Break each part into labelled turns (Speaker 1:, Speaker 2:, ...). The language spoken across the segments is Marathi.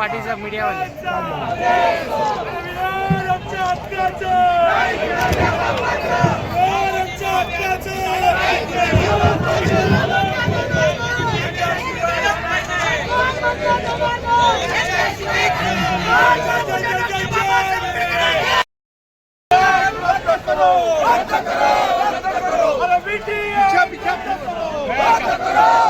Speaker 1: What is the media Chapter, chapter, chapter, chapter, chapter, chapter,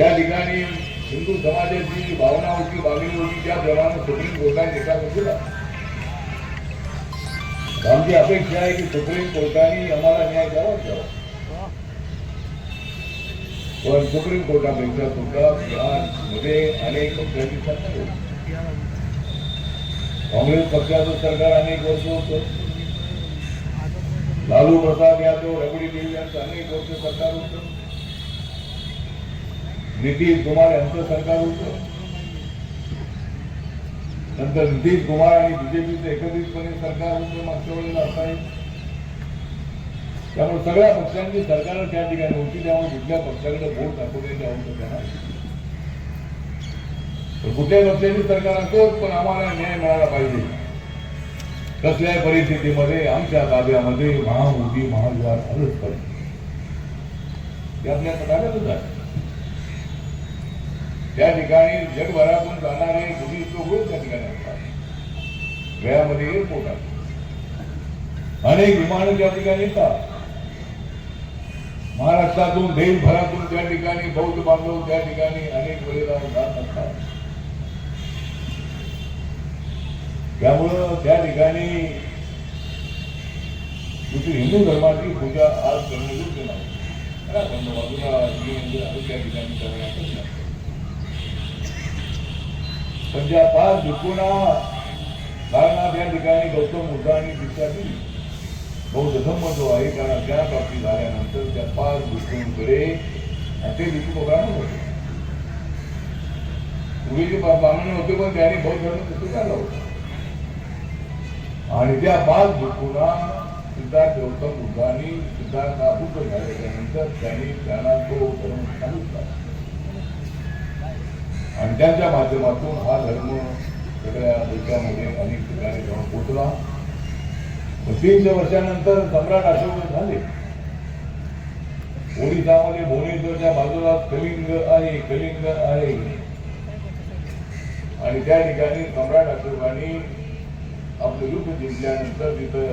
Speaker 2: त्या ठिकाणी हिंदू समाजाची भावना होती मागणी होती त्या प्रमाणे सुप्रीम कोर्टाने निकाल दिला आमची अपेक्षा आहे की सुप्रीम कोर्टाने आम्हाला न्याय द्यावाच द्यावा. पण सुप्रीम कोर्टापेक्षा सुद्धा बिहारमध्ये अनेक पक्षांची सरकार होती. काँग्रेस पक्षाचं सरकार अनेक वर्ष होतं. लालू प्रसाद यादव रबडी देवी यांचं अनेक वर्ष सरकार होतं. नितीश कुमार यांचं सरकार होतं. नंतर नितीश कुमार आणि बीजेपीचं एकत्रितपणे सरकार होतं मागच्या वेळेला असाय त्यामुळे सगळ्या पक्षांची सरकार त्या ठिकाणी होती त्यामुळे कुठल्या पक्षाकडे वोट दाखवण्याची आवश्यकता नाही तर कुठल्याही पक्षाची सरकार असोच पण आम्हाला न्याय मिळाला पाहिजे. कसल्याही परिस्थितीमध्ये आमच्या ताब्यामध्ये महामोदी महाविवाद आलंच पाहिजे. ते आपल्या ताब्यातच आहे. त्या ठिकाणी जगभरातून जाणारे बुद्धिस्ट लोक त्या ठिकाणी. असतात वेळामध्ये एअरपोर्ट आहे. अनेक विमानं त्या ठिकाणी येतात. महाराष्ट्रातून देशभरातून त्या ठिकाणी बौद्ध बांधव त्या ठिकाणी अनेक वेळेला जात असतात. त्यामुळं त्या ठिकाणी दुसरी हिंदू धर्माची पूजा आज करणं योग्य नाही. खरं बाजूला जी मंदिर आहे त्या ठिकाणी संध्या पाच भिक्खूंना कारणात या ठिकाणी गौतम बुद्ध आणि दीक्षा दिली बौद्ध धम्म जो आहे कारण त्या प्राप्ती झाल्यानंतर त्या पाच गोष्टींकडे ते भिक्खू पकडा होते पूर्वीचे ब्राह्मण होते पण त्याने बौद्ध धर्म स्वीकारला होता. आणि त्या पाच भिक्खूंना सिद्धार्थ गौतम बुद्धांनी सिद्धार्थ अभूत बुद्ध झाल्याच्यानंतर त्यांनी त्यांना तो धर्म सांगितला आणि त्यांच्या माध्यमातून हा धर्म सगळ्या देशामध्ये अनेक ठिकाणी जाऊन पोचला. तीनशे वर्षानंतर सम्राट अशोक झाले. ओडिसामध्ये भुवनेश्वरच्या बाजूला कलिंग आहे कलिंग आहे. आणि त्या ठिकाणी सम्राट अशोकाने आपलं युद्ध जिंकल्यानंतर तिथं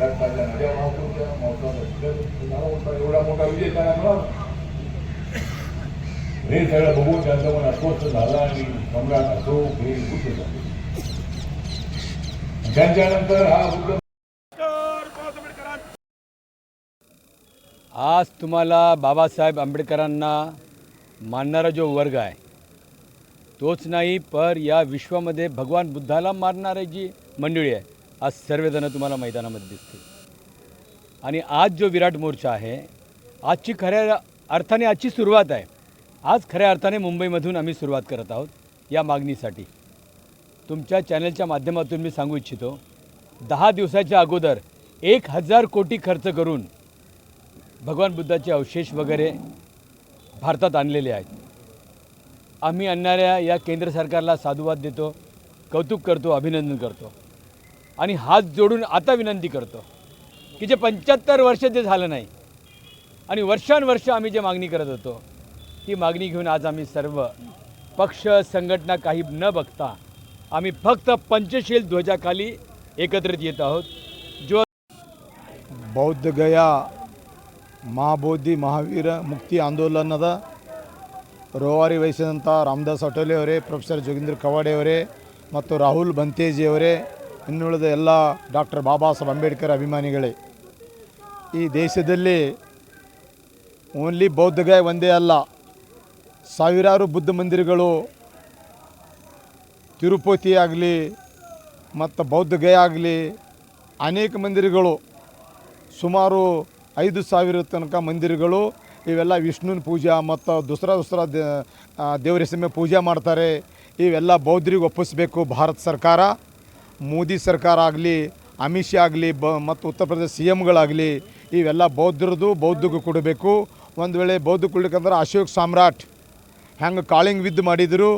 Speaker 2: रक्ताच्या नद्या वाहत होत्या. मोठा होता. एवढा मोठा विजय त्यांना मिळाला. हे सगळं बघून त्यांचं मन अस्वस्थ झालं आणि सम्राट अशोक हे कुठे झाले. त्यांच्यानंतर हा बुद्ध
Speaker 3: आज तुम्हाला बाबासाहेब आंबेडकरांना मानणारा जो वर्ग आहे तोच नाही पर या विश्वामध्ये भगवान बुद्धाला मारणारी जी मंडळी आहे आज सर्वजणं तुम्हाला मैदानामध्ये दिसतील. आणि आज जो विराट मोर्चा आहे आजची खऱ्या अर्थाने आजची सुरुवात आहे आज खऱ्या अर्थाने मुंबईमधून आम्ही सुरुवात करत आहोत या मागणीसाठी. तुमच्या चॅनलच्या माध्यमातून मी सांगू इच्छितो दहा दिवसाच्या अगोदर एक हजार कोटी खर्च करून भगवान बुद्धाचे अवशेष वगैरे भारतात आणलेले आहेत. आम्ही आणणाऱ्या या केंद्र सरकारला साधुवाद देतो कौतुक करतो अभिनंदन करतो. आणि हात जोडून आता विनंती करतो की जे पंच्याहत्तर वर्ष जे झालं नाही आणि वर्षानुवर्ष आम्ही जे मागणी करत होतो ती मागणी घेऊन आज आम्ही सर्व पक्ष संघटना काही न बघता आम्ही फक्त पंचशील ध्वजाखाली एकत्रित येत आहोत जो
Speaker 4: ಬೌದ್ಧ ಗಯಾ ಮಹಾಬೋಧಿ ಮಹಾವೀರ ಮುಕ್ತಿ ಆಂದೋಲನದ ರೂವಾರಿ ವಹಿಸಿದಂಥ ರಾಮದಾಸ್ ಅಟೋಲೆ ಅವರೇ ಪ್ರೊಫೆಸರ್ ಜೋಗೇಂದ್ರ ಕವಾಡೆ ಅವರೇ ಮತ್ತು ರಾಹುಲ್ ಬಂತೇಜಿ ಅವರೇ ಇನ್ನುಳಿದ ಎಲ್ಲ ಡಾಕ್ಟರ್ ಬಾಬಾ ಸಾಹೇಬ್ ಅಂಬೇಡ್ಕರ್ ಅಭಿಮಾನಿಗಳೇ ಈ ದೇಶದಲ್ಲಿ ಓನ್ಲಿ ಬೌದ್ಧಗಯ ಒಂದೇ ಅಲ್ಲ ಸಾವಿರಾರು ಬುದ್ಧ ಮಂದಿರಗಳು ತಿರುಪತಿ ಆಗಲಿ ಮತ್ತು ಬೌದ್ಧ ಗಯ ಆಗಲಿ ಅನೇಕ ಮಂದಿರಗಳು ಸುಮಾರು ಐದು ಸಾವಿರ ತನಕ ಮಂದಿರಗಳು ಇವೆಲ್ಲ ವಿಷ್ಣುನ ಪೂಜಾ ಮತ್ತು ದೂಸರಾ ದೂಸರಾ ದೇವರ ಸಮಯ ಪೂಜೆ ಮಾಡ್ತಾರೆ. ಇವೆಲ್ಲ ಬೌದ್ಧರಿಗೆ ಒಪ್ಪಿಸಬೇಕು ಭಾರತ ಸರ್ಕಾರ. ಮೋದಿ ಸರ್ಕಾರ ಆಗಲಿ, ಅಮಿತ್ ಶಾ ಆಗಲಿ, ಬ ಮತ್ತು ಉತ್ತರ ಪ್ರದೇಶ ಸಿ ಎಮ್ಗಳಾಗಲಿ ಇವೆಲ್ಲ ಬೌದ್ಧರದು ಬೌದ್ಧಗೂ ಕೊಡಬೇಕು. ಒಂದು ವೇಳೆ ಬೌದ್ಧ ಕೊಡ್ಲಿಕ್ಕಂದ್ರೆ ಅಶೋಕ್ ಸಾಮ್ರಾಟ್ ಹೆಂಗೆ ಕಾಳಿಂಗ್ ವಿದ್ ಮಾಡಿದರು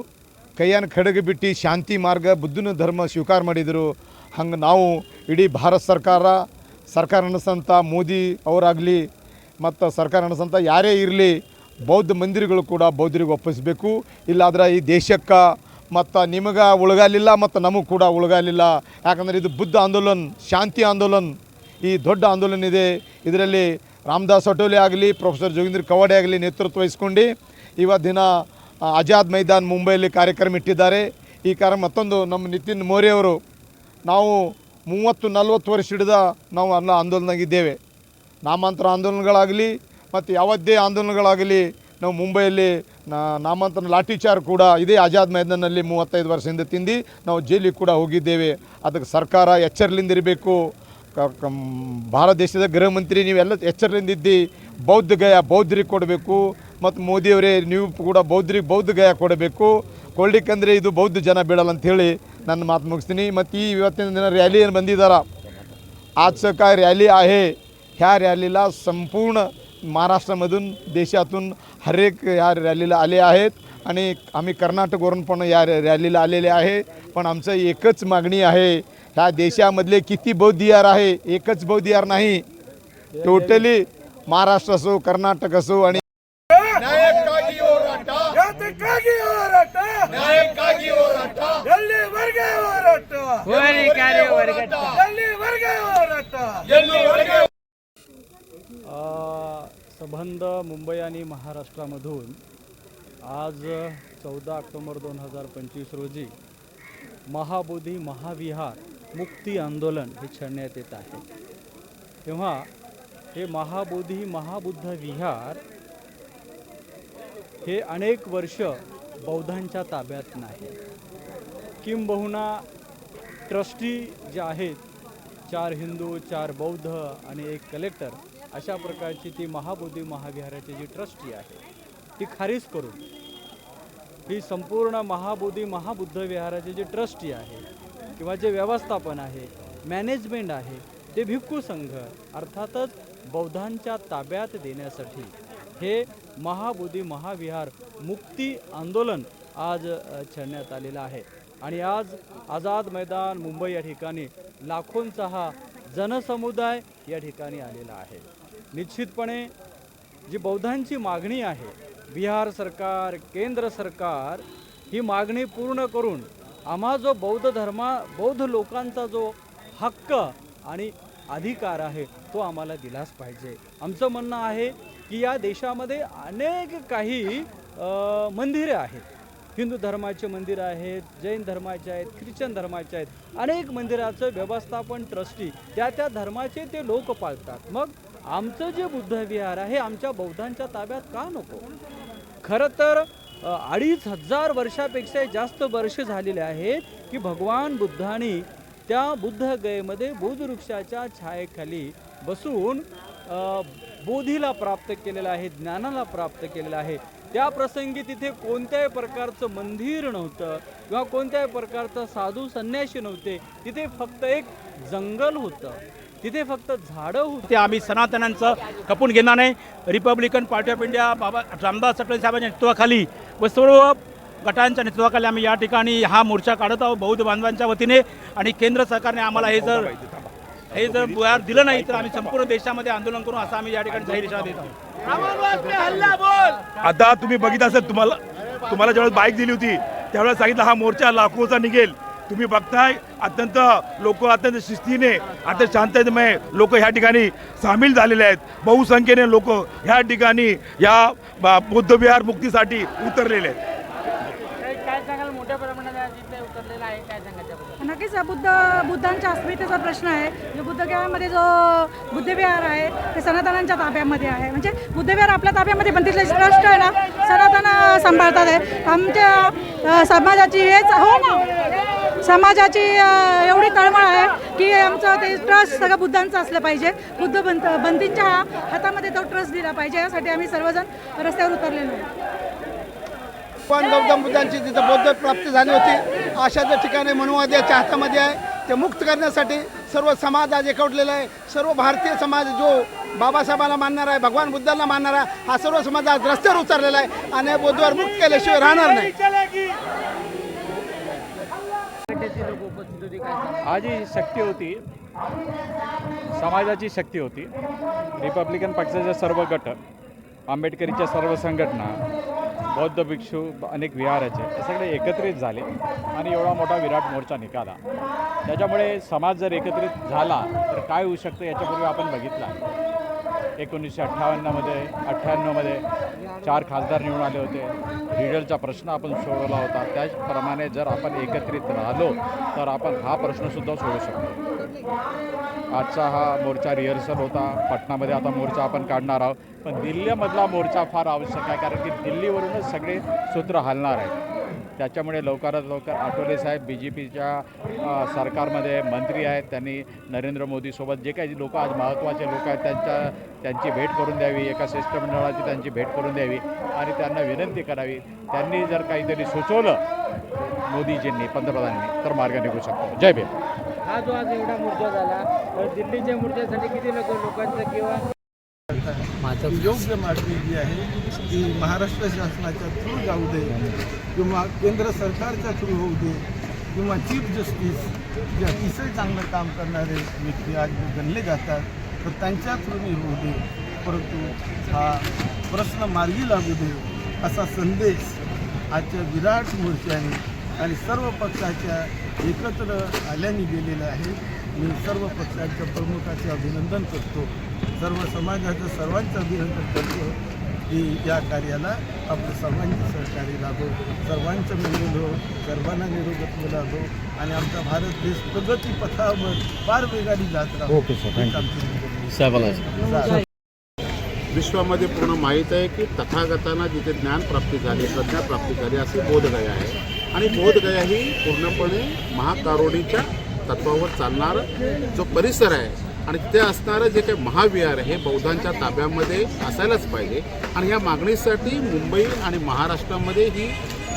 Speaker 4: ಕೈಯನ್ನು ಖಡ್ಗ ಬಿಟ್ಟು ಶಾಂತಿ ಮಾರ್ಗ ಬುದ್ಧನ ಧರ್ಮ ಸ್ವೀಕಾರ ಮಾಡಿದರು. ಹಂಗೆ ನಾವು ಇಡೀ ಭಾರತ ಸರ್ಕಾರ ಸರ್ಕಾರ ನಡೆಸಂಥ ಮೋದಿ ಅವರಾಗಲಿ, ಮತ್ತು ಸರ್ಕಾರ ನಡೆಸಂಥ ಯಾರೇ ಇರಲಿ, ಬೌದ್ಧ ಮಂದಿರಗಳು ಕೂಡ ಬೌದ್ಧರಿಗೆ ಒಪ್ಪಿಸಬೇಕು. ಇಲ್ಲಾದ್ರೆ ಈ ದೇಶಕ್ಕೆ ಮತ್ತು ನಿಮಗೆ ಉಳಗಾಲಿಲ್ಲ ಮತ್ತು ನಮಗೆ ಕೂಡ ಉಳಗಾಲಿಲ್ಲ. ಯಾಕಂದರೆ ಇದು ಬುದ್ಧ ಆಂದೋಲನ್, ಶಾಂತಿ ಆಂದೋಲನ್. ಈ ದೊಡ್ಡ ಆಂದೋಲನ ಇದೆ. ಇದರಲ್ಲಿ ರಾಮದಾಸ್ ಅಟೋಲಿ ಆಗಲಿ, ಪ್ರೊಫೆಸರ್ ಜೋಗೇಂದ್ರ ಕವಾಡೆ ಆಗಲಿ ನೇತೃತ್ವ ವಹಿಸ್ಕೊಂಡು ಇವತ್ತು ದಿನ ಆಜಾದ್ ಮೈದಾನ್ ಮುಂಬೈಯಲ್ಲಿ ಕಾರ್ಯಕ್ರಮ ಇಟ್ಟಿದ್ದಾರೆ. ಈ ಕಾರ್ಯ ಮತ್ತೊಂದು ನಮ್ಮ ನಿತಿನ್ ಮೋರೆ ಅವರು, ನಾವು ಮೂವತ್ತು, ನಲ್ವತ್ತು ವರ್ಷ ಹಿಡಿದ ನಾವು ಅನ್ನ ಆಂದೋಲನಾಗಿದ್ದೇವೆ ನಾಮಾಂತರ ಆಂದೋಲನಗಳಾಗಲಿ ಮತ್ತು ಯಾವುದೇ ಆಂದೋಲನಗಳಾಗಲಿ ನಾವು ಮುಂಬೈಯಲ್ಲಿ ನಾಮಾಂತರ ಲಾಠಿಚಾರ್ ಕೂಡ ಇದೇ ಆಜಾದ್ ಮೈದಾನಲ್ಲಿ ಮೂವತ್ತೈದು ವರ್ಷದಿಂದ ತಿಂದು ನಾವು ಜೈಲಿಗೆ ಕೂಡ ಹೋಗಿದ್ದೇವೆ. ಅದಕ್ಕೆ ಸರ್ಕಾರ ಎಚ್ಚರಲಿಂದಿರಬೇಕು ಭಾರತ ದೇಶದ ಗೃಹ ಮಂತ್ರಿ ನೀವೆಲ್ಲ ಎಚ್ಚರದಿಂದ ಇದ್ದಿ ಬೌದ್ಧ ಗಯ ಬೌದ್ಧರಿಗೆ ಕೊಡಬೇಕು ಮತ್ತು ಮೋದಿಯವರೇ ನೀವು ಕೂಡ ಬೌದ್ಧರಿಗೆ ಬೌದ್ಧ ಗಯ ಕೊಡಬೇಕು ಕೊಡ್ಲಿಕ್ಕಂದ್ರೆ ಇದು ಬೌದ್ಧ ಜನ ಬಿಡಲ್ಲ ಅಂಥೇಳಿ ನನ್ನ ಮಾತು ಮುಗಿಸ್ತೀನಿ ಮತ್ತು ಈ ಇವತ್ತಿನ ದಿನ ರ್ಯಾಲಿ ಏನು ಬಂದಿದ್ದಾರ आजचं काय रॅली आहे ह्या रॅलीला संपूर्ण महाराष्ट्रामधून देशातून हरेक ह्या रॅलीला आले आहेत आणि आम्ही कर्नाटकवरून पण या रॅ- रॅलीला आलेले आहे पण आमचं एकच मागणी आहे ह्या देशामधले किती बौद्धियार आहे एकच बौद्धियार नाही. टोटली महाराष्ट्र असो कर्नाटक असो आणि
Speaker 5: संबंध मुंबई आणि महाराष्ट्रामधून आज चौदा ऑक्टोबर दोन हजार पंचवीस रोजी महाबोधी महाविहार मुक्ती आंदोलन हे छेडण्यात येत आहे. तेव्हा हे महाबोधी महाबुद्ध विहार हे अनेक वर्ष बौद्धांच्या ताब्यात नाही. किंबहुना ट्रस्टी जे आहेत चार हिंदू चार बौद्ध आणि एक कलेक्टर अशा प्रकारची ती महाबोधी महाविहाराची जी ट्रस्टी आहे ती खारीज करून ही संपूर्ण महाबोधी महाबुद्ध विहाराची जी ट्रस्टी आहे किंवा जे व्यवस्थापन आहे मॅनेजमेंट आहे ते भिक्खू संघ अर्थातच बौद्धांच्या ताब्यात देण्यासाठी. हे महाबोधी महाविहार मुक्ती आंदोलन आज छेडण्यात आलेलं आहे. आणि आज आझाद मैदान मुंबई या ठिकाणी लाखोंचा हा जनसमुदाय या ठिकाणी आलेला आहे. निश्चितपणे जी बौद्धांची मागणी आहे बिहार सरकार केंद्र सरकार ही मागणी पूर्ण करून आम्हा जो बौद्ध धर्मा बौद्ध लोकांचा जो हक्क आणि अधिकार आहे तो आम्हाला दिलाच पाहिजे. आमचं म्हणणं आहे की या देशामध्ये अनेक काही मंदिरे आहेत. हिंदू धर्माचे मंदिर आहेत जैन धर्माचे आहेत ख्रिश्चन धर्माचे आहेत. अनेक मंदिराचं व्यवस्थापन ट्रस्टी त्या त्या धर्माचे ते लोक पाळतात. मग आमचं जे बुद्ध विहार आहे आमच्या बौद्धांच्या ताब्यात का नको? खरं तर अडीच हजार वर्षापेक्षा जास्त वर्ष झालेले आहेत की भगवान बुद्धांनी त्या बुद्ध गयेमध्ये बोधवृक्षाच्या छायेखाली बसून बोधीला प्राप्त केलेलं आहे ज्ञानाला प्राप्त केलेलं आहे. त्या प्रसंगी तिथे कोणत्याही प्रकारचं मंदिर नव्हतं किंवा कोणत्याही प्रकारचं साधू संन्याशी नव्हते. तिथे फक्त एक जंगल होतं. तिथे फक्त झाडं होती.
Speaker 6: आम्ही सनातनांचं खपून घेणार नाही. रिपब्लिकन पार्टी ऑफ इंडिया बाबा रामदास आठवले साहेबांच्या नेतृत्वाखाली व सर्व गटांच्या नेतृत्वाखाली आम्ही या ठिकाणी हा मोर्चा काढत आहोत बौद्ध बांधवांच्या वतीने. आणि केंद्र सरकारने आम्हाला हे जर हे जर बुयार दिलं नाही तर आम्ही संपूर्ण देशामध्ये आंदोलन करू असं आम्ही या ठिकाणी जाहीर इशारा देत आहोत.
Speaker 1: आता तुम्ही बघितलं असेल तुम्हाला तुम्हाला ज्यावेळेस बाईक दिली होती त्यावेळेस सांगितलं हा मोर्चा लाखोचा निघेल. तुम्ही बघताय अत्यंत लोक अत्यंत शिस्तीने अत्यंत शांततेमय लोक ह्या ठिकाणी सामील झालेले आहेत. बहुसंख्येने लोक ह्या ठिकाणी या बुद्धविहार मुक्तीसाठी उतरलेले आहेत.
Speaker 7: काय सांगाल? मोठ्या प्रमाणात आज इथे उतरलेला आहे. काय सांगाल त्याबद्दल
Speaker 8: नक्कीच बुद्ध बुद्धांच्या अस्मितेचा प्रश्न आहे. जो बुद्धगयामध्ये जो बुद्धविहार आहे ते सनातनांच्या ताब्यामध्ये आहे. म्हणजे बुद्धविहार आपल्या ताब्यामध्ये पण तिथले ट्रस्ट आहे ना सनातन सांभाळतात आहे आमच्या समाजाची हेच हो ना. समाजाची एवढी तळमळ आहे की आमचं ते ट्रस्ट सगळं बुद्धांचं असलं पाहिजे. बुद्ध बंद बंदींच्या हातामध्ये तो ट्रस्ट दिला पाहिजे. यासाठी आम्ही सर्वजण रस्त्यावर उतरलेलो आहे.
Speaker 9: पण गौतम बुद्धांची जिथं बौद्ध प्राप्ती झाली होती अशा ज्या ठिकाणी मनुवाद्याच्या हातामध्ये आहे. ते मुक्त करण्यासाठी सर्व समाज आज एकवटलेला आहे. सर्व भारतीय समाज जो बाबासाहेबांना मानणार आहे भगवान बुद्धांना मानणार आहे हा सर्व समाज आज रस्त्यावर उतरलेला आहे. आणि बौद्धवर मुक्त केल्याशिवाय राहणार नाही.
Speaker 7: गटाची लोक उपस्थित होती काय
Speaker 10: आज ही शक्ती होती समाजाची शक्ती होती रिपब्लिकन पक्षाचे सर्व गट आंबेडकरीच्या सर्व संघटना बौद्ध भिक्षू अनेक विहाराचे हे सगळे एकत्रित झाले आणि एवढा मोठा विराट मोर्चा निघाला. त्याच्यामुळे समाज जर एकत्रित झाला तर काय होऊ शकतं याच्यापूर्वी आपण बघितलं एकोणीसशे अठ्ठावन्नमध्ये अठ्ठ्याण्णवमध्ये चार खासदार निवडून आले होते. रिडलचा प्रश्न आपण सोडवला होता. त्याचप्रमाणे जर आपण एकत्रित राहिलो तर आपण हा प्रश्नसुद्धा सोडू शकतो. आजचा हा मोर्चा रिहर्सल होता. पटनामध्ये आता मोर्चा आपण काढणार आहोत. पण दिल्लीमधला मोर्चा फार आवश्यक आहे कारण की दिल्लीवरूनच सगळे सूत्र हलणार आहेत. त्याच्यामुळे लवकरात लवकर आठवले साहेब बी जे पीच्या सरकारमध्ये मंत्री आहेत त्यांनी नरेंद्र मोदीसोबत जे काही लोक आज महत्त्वाचे लोक आहेत त्यांच्या त्यांची भेट करून द्यावी एका शिष्टमंडळाची त्यांची भेट करून द्यावी आणि त्यांना विनंती करावी. त्यांनी जर काहीतरी सुचवलं मोदीजींनी पंतप्रधानांनी तर मार्ग निघू शकतो. जय भीम.
Speaker 7: हा जो आज एवढा मोर्चा झाला तर दिल्लीच्या मोर्चासाठी किती लोक लोकांचं किंवा
Speaker 9: योग्य मागणी जी आहे ती महाराष्ट्र शासनाच्या थ्रू जाऊ दे किंवा केंद्र सरकारच्या थ्रू होऊ दे किंवा चीफ जस्टिस जे अतिशय चांगलं काम करणारे व्यक्ती आज गणले जातात तर त्यांच्या थ्रूने होऊ दे. परंतु हा प्रश्न मार्गी लागू दे असा संदेश आजच्या विराट मोर्चाने आणि सर्व पक्षाच्या एकत्र आल्याने गेलेलं आहे. मी सर्व पक्षाच्या प्रमुखाचे अभिनंदन करतो. सर्व समाजाचं सर्वांचं अभिनंदन करतो. की या कार्याला आपलं सर्वांचं सहकार्य लाभो सर्वांचं मंगल हो सर्वांना निरोगत्व लाभो आणि आमचा भारत देश प्रगती पथावर फार वेगाने जात राहतो ओके सर
Speaker 11: विश्वामध्ये पूर्ण माहीत आहे की तथागतांना जिथे ज्ञानप्राप्ती झाली प्रज्ञाप्राप्ती झाली असे बोधगया आहे. आणि बोधगया ही पूर्णपणे महाकारुणीच्या तत्वावर चालणारं जो परिसर आहे आणि तिथे असणारं जे काही महाविहार आहे हे बौद्धांच्या ताब्यामध्ये असायलाच पाहिजे. आणि या मागणीसाठी मुंबई आणि महाराष्ट्रामध्ये ही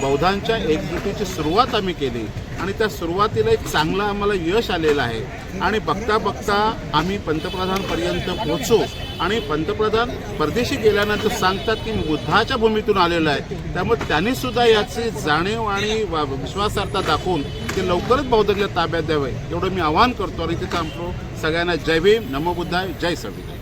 Speaker 11: बौद्धांच्या एकजुटीची सुरुवात आम्ही केली. आणि त्या सुरुवातीला एक चांगलं आम्हाला यश आलेलं आहे. आणि बघता बघता आम्ही पंतप्रधानपर्यंत पोहोचू. आणि पंतप्रधान परदेशी गेल्यानंतर सांगतात की मी बुद्धाच्या भूमीतून आलेलो आहे. त्यामुळे त्यांनी सुद्धा याची जाणीव आणि वा- विश्वासार्हता दाखवून ते लवकरच बौद्धगल्या ताब्यात द्यावे. एवढं मी आवाहन करतो आणि तिथं आमचं सगळ्यांना जय भीम नमो बुद्धाय जय संविधान.